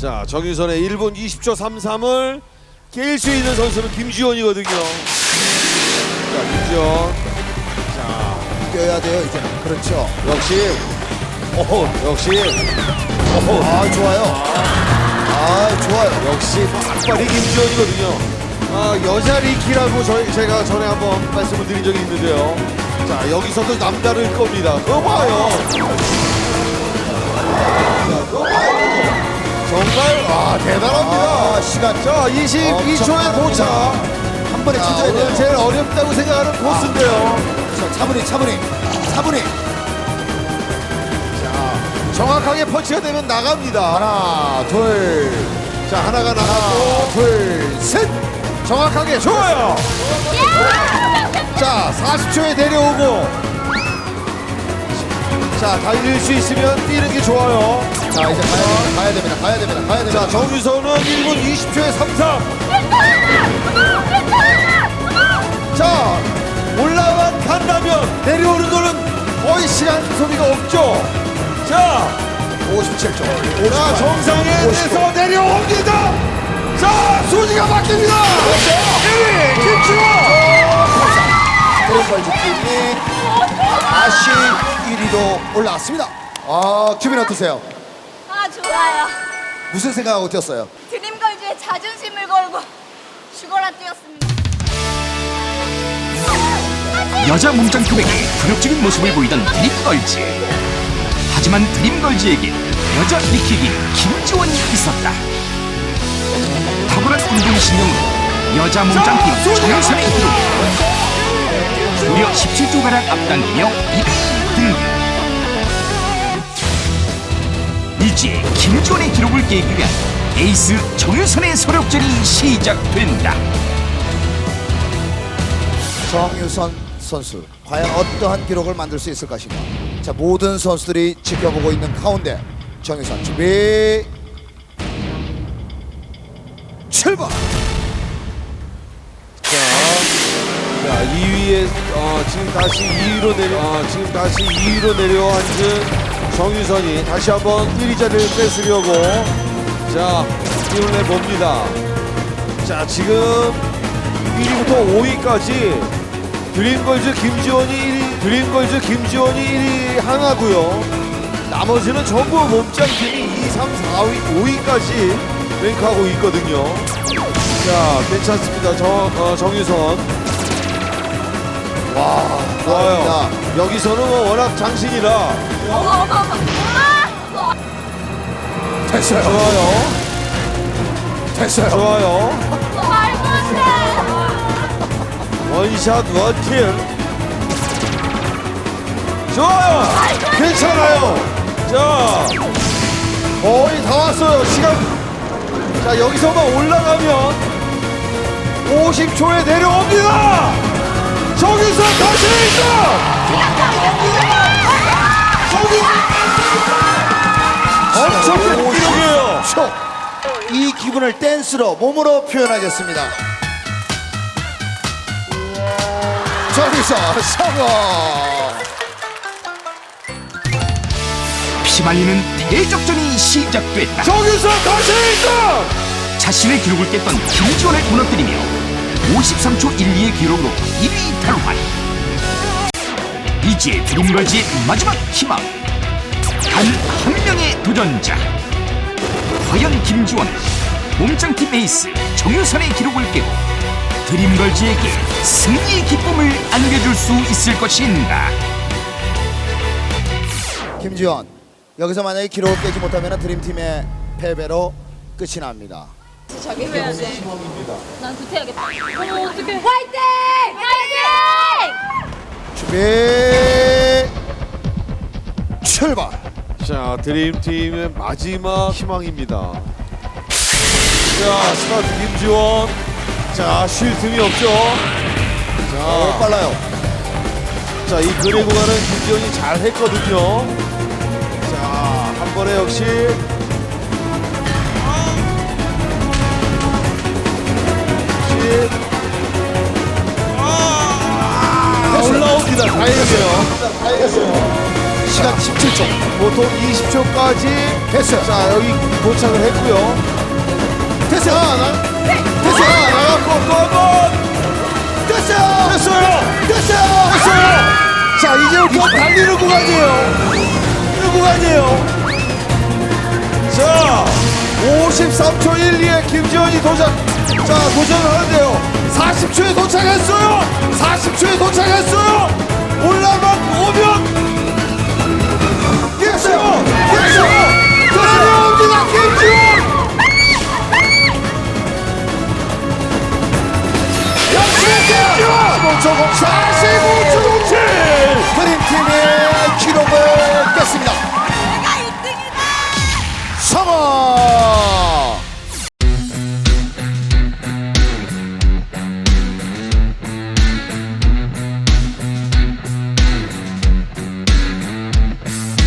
자 정유선의 1분 20초 33을 깰 수 있는 선수는 김지원이거든요. 자 김지원 뛰어야 돼요 이제는. 그렇죠. 역시 오 역시 오 아 좋아요. 아 좋아요. 역시 빡빡이 김지원이거든요. 아 여자 리키라고 저희 제가 전에 한번 말씀을 드린 적이 있는데요. 자 여기서도 남다를 겁니다. 그거 봐요. 자, 그거 봐요. 정말 아 대단합니다. 아 시간. 자 22초의 도착. 한 번에 자, 찾아야 오늘 돼요. 제일 어렵다고 생각하는 코스인데요. 자, 차분히 차분히 차분히. 정확하게 펀치가 되면 나갑니다. 하나 둘. 자 하나가 나가고 둘 셋. 정확하게 좋아요. 자 40초에 내려오고 자 달릴 수 있으면 뛰는 게 좋아요. 자 이제 가야 됩니다. 가야 됩니다. 가야 됩니다. 가야 됩니다. 자 정유선은 1분 20초에 33. 자 올라만 간다면 내려오는 거는 거의 시간 소비가 없죠. 자, 57초. 자 정상에 대해서 내려옵니다. 자 수지가 바뀝니다. 1위 김치원. 드럼벌즈 팀이 다시 1위로 올라왔습니다. 아 기분 어떠세요? 아 좋아요. 무슨 생각하고 뛰었어요? 드림걸즈의 자존심을 걸고 죽어라 뛰었습니다. 여자 몸짱급에게 굴욕적인 모습을 보이던 드림걸즈 하지만 드림걸즈에게 여자 리킥인 김지원이 있었다 탁월한 운동신경으로 여자 몸짱 팀 정선의 기록 무려 17조가량 앞당기며 1위 이제 김지원의 기록을 깨기 위한 에이스 정유선의 소력전이 시작된다 정유선 선수 과연 어떠한 기록을 만들 수 있을 것인가? 자 모든 선수들이 지켜보고 있는 가운데 정유선 준비 출발. 자, 자 2위에 어, 지금 다시 2위로 내려 어, 지금 다시 2위로 내려앉은 정유선이 다시 한번 1위 자리를 뺏으려고 자 힘을 내 봅니다. 자 지금 1위부터 5위까지 드림걸즈 김지원이 1위, 드림걸즈 김지원이 1위 하나고요. 나머지는 전부 몸짱팀이 2, 3, 4위, 5위까지 랭크하고 있거든요. 자, 괜찮습니다. 정, 어, 정유선. 와, 좋아요. 나옵니다. 여기서는 뭐 워낙 장신이라 어머 어머 어머. 엄마. 됐어요. 좋아요. 됐어요. 좋아요. 말도 안 돼. 원샷 원킬. 좋아요. 괜찮아요. 자, 거의 다 왔어요. 시간. 자, 여기서만 올라가면 50초에 내려옵니다. 정유선 다시 1등. 엄청난 기록이에요. 초. 이 기분을 댄스로 몸으로 표현하겠습니다. 정유선 성공. 피말리는 대적전이 시작됐다 정유선 다시 1등. 자신의 기록을 깼던 김지원을 무너뜨리며 53초 12의 기록으로 1위 탈환. 이제 드림걸즈의 마지막 희망. 단 한 명의 도전자. 과연 김지원은 몸짱팀 에이스 정유선의 기록을 깨고 드림걸즈에게 승리의 기쁨을 안겨줄 수 있을 것인가? 김지원 여기서 만약에 기록을 깨지 못하면 드림팀의 패배로 끝이 납니다. 저기 해야지. 난 구태야겠다. 어머 어떡해. 화이팅! 화이팅! 준비 출발. 자 드림팀의 마지막 희망입니다 자 스타트 김지원 자 쉴 틈이 없죠 오, 빨라요. 자 이 그레고 가는 김지원이 잘 했거든요 자 한 번에 역시 아, 올라옵니다 다행이에요 2시간 17초. 보통 20초까지 됐어요. 자 여기 도착을 했고요. 됐어요. 자, 나, 됐어요. 자, 나갔고 또 한번 됐어요. 됐어요. 됐어요. 됐어요. 자 이제부터 달리는 구간이에요. 달리는 구간이에요. 자 53초 12에 김지원이 도전. 자, 도전하는데요. 40초에 도착했어요. 40초에 도착했어요. 올라만 오명 됐어요. 됐어요. 들어옵니다 김지원. 역시 김지원. 15초 04.